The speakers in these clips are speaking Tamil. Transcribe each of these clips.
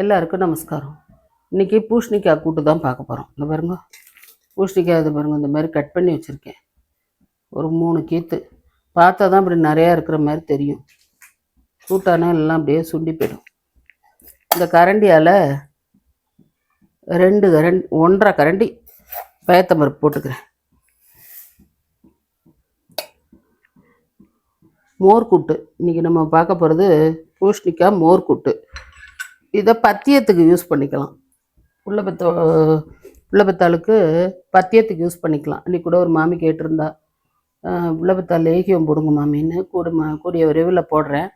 எல்லாருக்கும் நமஸ்காரம். இன்னைக்கு பூஷ்ணிக்காய் கூட்டு தான் பார்க்க போகிறோம் இந்த பாருங்க. பூஷ்ணிக்காய் இது பாருங்க இந்த மாதிரி கட் பண்ணி வச்சுருக்கேன். ஒரு மூணு கீத்து. பார்த்தா தான் இப்படி நிறையா இருக்கிற மாதிரி தெரியும். கூட்டானா எல்லாம் அப்படியே சுண்டி போயிடும். இந்த கரண்டியால் ரெண்டு கரண்டி ஒன்றரை கரண்டி பயத்தம்பருப்பு போட்டுக்கிறேன். மோர் கூட்டு நம்ம பார்க்க போகிறது பூஷ்ணிக்காய் மோர்கூட்டு. இதை பத்தியத்துக்கு யூஸ் பண்ணிக்கலாம். புள்ளபத்த புள்ளபத்தாளுக்கு பத்தியத்துக்கு யூஸ் பண்ணிக்கலாம். அன்றைக்கி கூட ஒரு மாமி கேட்டிருந்தா பத்தாள் லேகியம் போடுங்க மாமின்னு கூட மா கூடிய விரைவில் போடுறேன்.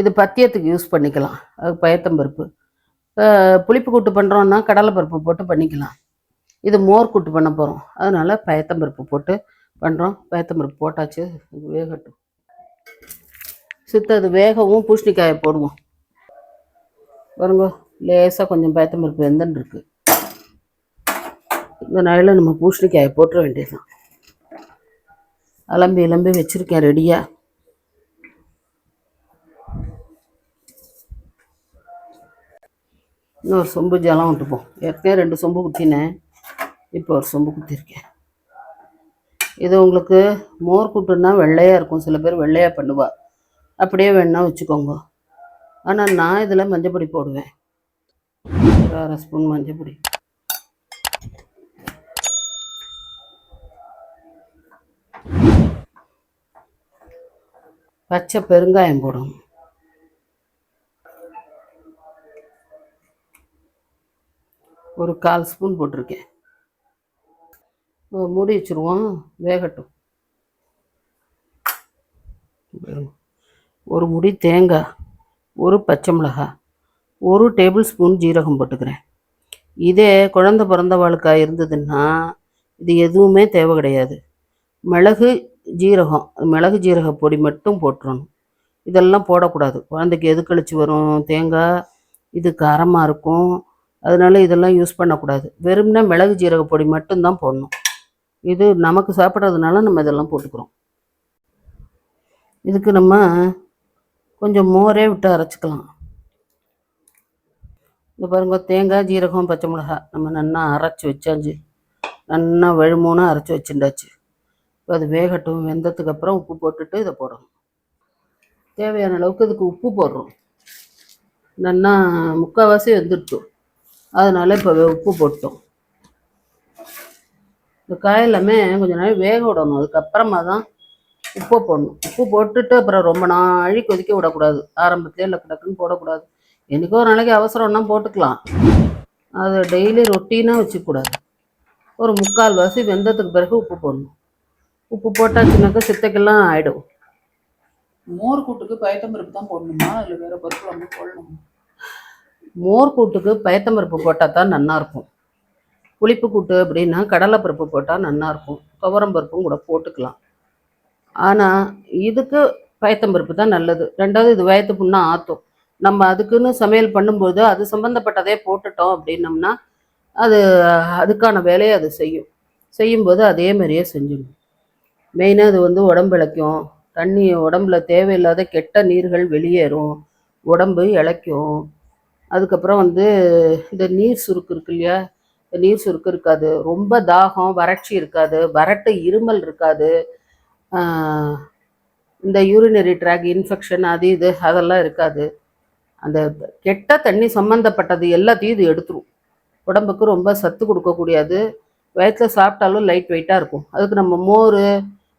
இது பத்தியத்துக்கு யூஸ் பண்ணிக்கலாம். அது பயத்தம்பருப்பு. புளிப்பு கூட்டு பண்ணுறோன்னா கடலைப்பருப்பு போட்டு பண்ணிக்கலாம். இது மோர் கூட்டு பண்ண போகிறோம் அதனால் பயத்தம்பருப்பு போட்டு பண்ணுறோம் பயத்தம்பருப்பு போட்டாச்சு வேகட்டும். சித்த அது வேகவும் பூஷணிக்காயை போடுவோம். பாருங்க லேசாக கொஞ்சம் பயத்தம்பருப்பு வெந்தன்னு இருக்கு இந்த நாளில் நம்ம பூஷணிக்காயை போட்டுற வேண்டியதுதான். அலம்பி இலம்பி வச்சுருக்கேன் ரெடியாக இன்னொரு சொம்பு ஜலம் விட்டுப்போம் ஏற்கனவே ரெண்டு சொம்பு குத்தினேன். இப்போ ஒரு சொம்பு குத்திருக்கேன். இது உங்களுக்கு மோர் கூட்டுன்னா வெள்ளையாக இருக்கும். சில பேர் வெள்ளையாக பண்ணுவாள் அப்படியே வேணா வச்சுக்கோங்க. ஆனால் நான் இதில் மஞ்சப்பொடி போடுவேன். ஒரு அரை ஸ்பூன் மஞ்சப்பொடி பச்சை பெருங்காயம் போடணும் ஒரு கால் ஸ்பூன் போட்டிருக்கேன். மூடி வச்சுருவோம். வேகட்டும். ஒரு முடி தேங்காய் ஒரு பச்சை மிளகாய் ஒரு டேபிள் ஸ்பூன் ஜீரகம் போட்டுக்கிறேன். இதே குழந்த பிறந்தவாளுக்காக இருந்ததுன்னா இது எதுவுமே தேவை கிடையாது. மிளகு ஜீரகம் மிளகு ஜீரக பொடி மட்டும் போட்டுறணும். இதெல்லாம் போடக்கூடாது. குழந்தைக்கு எது கழிச்சு வரும்? தேங்காய் இது காரமாக இருக்கும். அதனால இதெல்லாம் யூஸ் பண்ணக்கூடாது. வெறும்னா மிளகு ஜீரக பொடி மட்டும்தான் போடணும். இது நமக்கு சாப்பிட்றதுனால நம்ம இதெல்லாம் போட்டுக்கிறோம். இதுக்கு நம்ம கொஞ்சம் மோரே விட்டு அரைச்சிக்கலாம். இந்த பாருங்க தேங்காய் ஜீரகம் பச்சை மிளகாய் நம்ம நல்லா அரைச்சி வச்சாச்சு. நல்லா வெழுமூணு அரைச்சி வச்சுட்டாச்சு. இப்போ அது வேகட்டும். வெந்ததுக்கு அப்புறம் உப்பு போட்டுட்டு இதை போடணும். தேவையான அளவுக்கு இதுக்கு உப்பு போடுறோம். நன்னா முக்கால்வாசி வெந்துட்டோம் அதனால இப்போ உப்பு போட்டோம். இந்த காய் எல்லாமே கொஞ்ச நாள் வேக விடணும். அதுக்கப்புறமா தான் உப்பு போடணும். உப்பு போட்டுட்டு அப்புறம் ரொம்ப நாழி கொதிக்க விடக்கூடாது. ஆரம்பத்துலேயே இல்லை கிடக்குன்னு போடக்கூடாது. என்னைக்கோ ஒரு நாளைக்கு அவசரம்னா போட்டுக்கலாம். அது டெய்லி ரொட்டீனாக வச்சுக்கூடாது. ஒரு முக்கால் வாசி வெந்ததுக்கு பிறகு உப்பு போடணும். உப்பு போட்டாச்சுனாக்கா சித்தைக்கெல்லாம் ஆயிடும். மோர் கூட்டுக்கு பயத்தம்பருப்பு தான் போடணுமா? இல்லை வேற பருப்பு நம்ம போடணும்? மோர் கூட்டுக்கு பயத்தம்பருப்பு போட்டால் தான் நல்லா இருக்கும். புளிப்பு கூட்டு அப்படின்னா கடலைப்பருப்பு போட்டால் நல்லா இருக்கும். துவரம் பருப்பும் கூட போட்டுக்கலாம். ஆனால் இதுக்கு பயத்தம்பருப்பு தான் நல்லது. ரெண்டாவது இது வயத்து புண்ணா ஆற்றும் நம்ம அதுக்குன்னு சமையல் பண்ணும்போது அது சம்மந்தப்பட்டதே போட்டுட்டோம் அப்படின்னம்னா அது அதுக்கான வேலையை அது செய்யும். செய்யும்போது அதே மாதிரியே செஞ்சிடும். மெயினாக அது வந்து உடம்பு இளைக்கும். தண்ணி உடம்புல தேவையில்லாத கெட்ட நீர்கள் வெளியேறும். உடம்பு இளைக்கும். அதுக்கப்புறம் வந்து இந்த நீர் சுருக்கு இருக்கு இல்லையா? நீர் சுருக்கு இருக்காது. ரொம்ப தாகம் வறட்சி இருக்காது. வறட்டு இருமல் இருக்காது. இந்த யூரினரி ட்ராக் இன்ஃபெக்ஷன் அது இது அதெல்லாம் இருக்காது. அந்த கெட்ட தண்ணி சம்மந்தப்பட்டது எல்லாத்தையும் இது எடுத்துரும். உடம்புக்கு ரொம்ப சத்து கொடுக்கக்கூடியது. வயிற்றில் சாப்பிட்டாலும் லைட் வெயிட்டாக இருக்கும். அதுக்கு நம்ம மோர்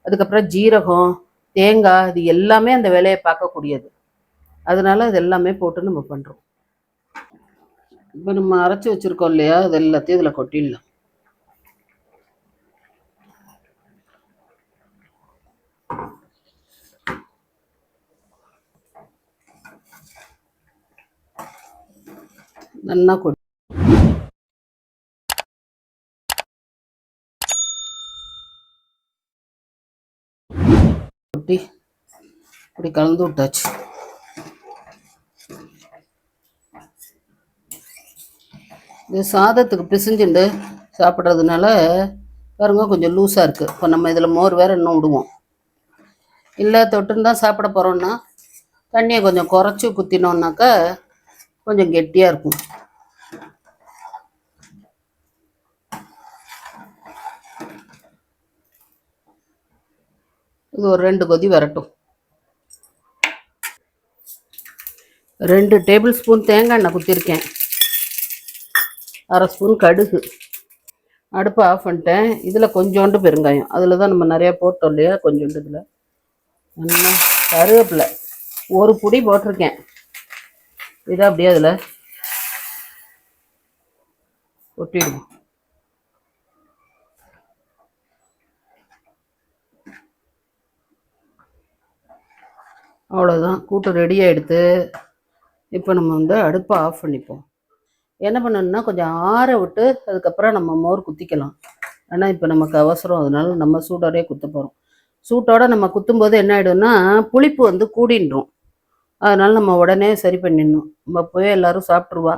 அதுக்கப்புறம் ஜீரகம் தேங்காய் இது எல்லாமே அந்த வேலையை பார்க்கக்கூடியது. அதனால அது எல்லாமே போட்டு நம்ம பண்ணுறோம் இப்போ நம்ம அரைச்சி வச்சுருக்கோம் இல்லையா? அது எல்லாத்தையும் இதில் கொட்டிடலாம். நல்லா கொட்டி கொட்டி இப்படி கலந்து விட்டாச்சு. இது சாதத்துக்கு பிசைஞ்சுண்டு சாப்பிட்றதுனால பாருங்க கொஞ்சம் லூஸாக இருக்குது இப்போ நம்ம இதில் மோர் வேறு இன்னும் விடுவோம். இல்லை தொட்டுன்னு தான் சாப்பிட போகிறோன்னா தண்ணியை கொஞ்சம் குறைச்சி குத்தினோன்னாக்கா கொஞ்சம் கெட்டியாக இருக்கும். இது ஒரு ரெண்டு கொதி வரட்டும். ரெண்டு டேபிள் ஸ்பூன் தேங்காய் எண்ணெய் குத்திருக்கேன். அரை ஸ்பூன் கடுகு. அடுப்பை ஆஃப் பண்ணிட்டேன். இதில் கொஞ்சோண்டு பெருங்காயம். அதில் தான் நம்ம நிறையா போட்டோம் இல்லையா? கொஞ்சோண்டு இதில். நல்லா கருவேப்பிலை ஒரு புடி போட்டிருக்கேன். இதை அப்படியே அதில் கொட்டிடுவோம் அவ்வளோதான் கூட்டு ரெடி ஆகிடுத்து இப்போ நம்ம வந்து அடுப்பை ஆஃப் பண்ணிப்போம். என்ன பண்ணணும்னா கொஞ்சம் ஆற விட்டு அதுக்கப்புறம் நம்ம மோர் குத்திக்கலாம். ஆனால் இப்போ நமக்கு அவசரம். அதனால நம்ம சூடோடய குத்த போகிறோம் சூட்டோட நம்ம குத்தும்போது என்ன ஆகிடும்னா புளிப்பு வந்து கூடின்றோம். அதனால நம்ம உடனே சரி பண்ணிடணும். நம்ம போய் எல்லாரும் சாப்பிட்ருவா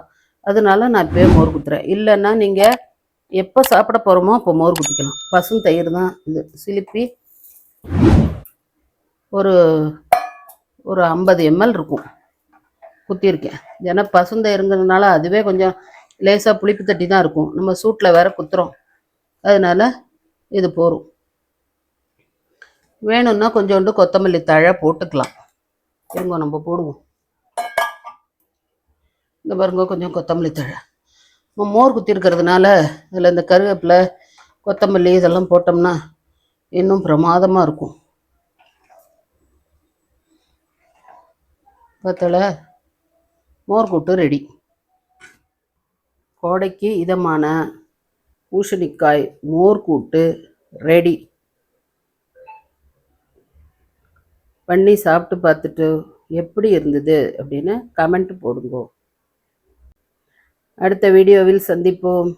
அதனால நான் இப்போயே மோர் குத்துறேன். இல்லைன்னா நீங்கள் எப்போ சாப்பிட போகிறோமோ அப்போ மோர் குத்திக்கலாம். பசும் தயிர் தான் இது. சிலிப்பி. ஒரு ஒரு ஐம்பது எம்எல் இருக்கும். குத்திருக்கேன் ஏன்னா பசுந்தயிருங்கிறதுனால அதுவே கொஞ்சம் லேசாக புளிப்பு தட்டி தான் இருக்கும். நம்ம சூட்டில் வேற குத்துறோம். அதனால இது போகும் வேணும்னா கொஞ்சோண்டு கொத்தமல்லி தழை போட்டுக்கலாம். இருங்க நம்ம போடுவோம். இந்த பாருங்க கொஞ்சம் கொத்தமல்லி தழை. நம்ம மோர் குத்திருக்கிறதுனால அதில் இந்த கருவேப்பிலை கொத்தமல்லி இதெல்லாம் போட்டோம்னா இன்னும் பிரமாதமாக இருக்கும். பார்த்தல மோர் கூட்டு ரெடி. கோடைக்கு இதமான பூசணிக்காய் மோர் கூட்டு ரெடி. பண்ணி சாப்பிட்டு பார்த்துட்டு எப்படி இருந்தது அப்படின்னு கமெண்ட் போடுங்க. அடுத்த வீடியோவில் சந்திப்போம்.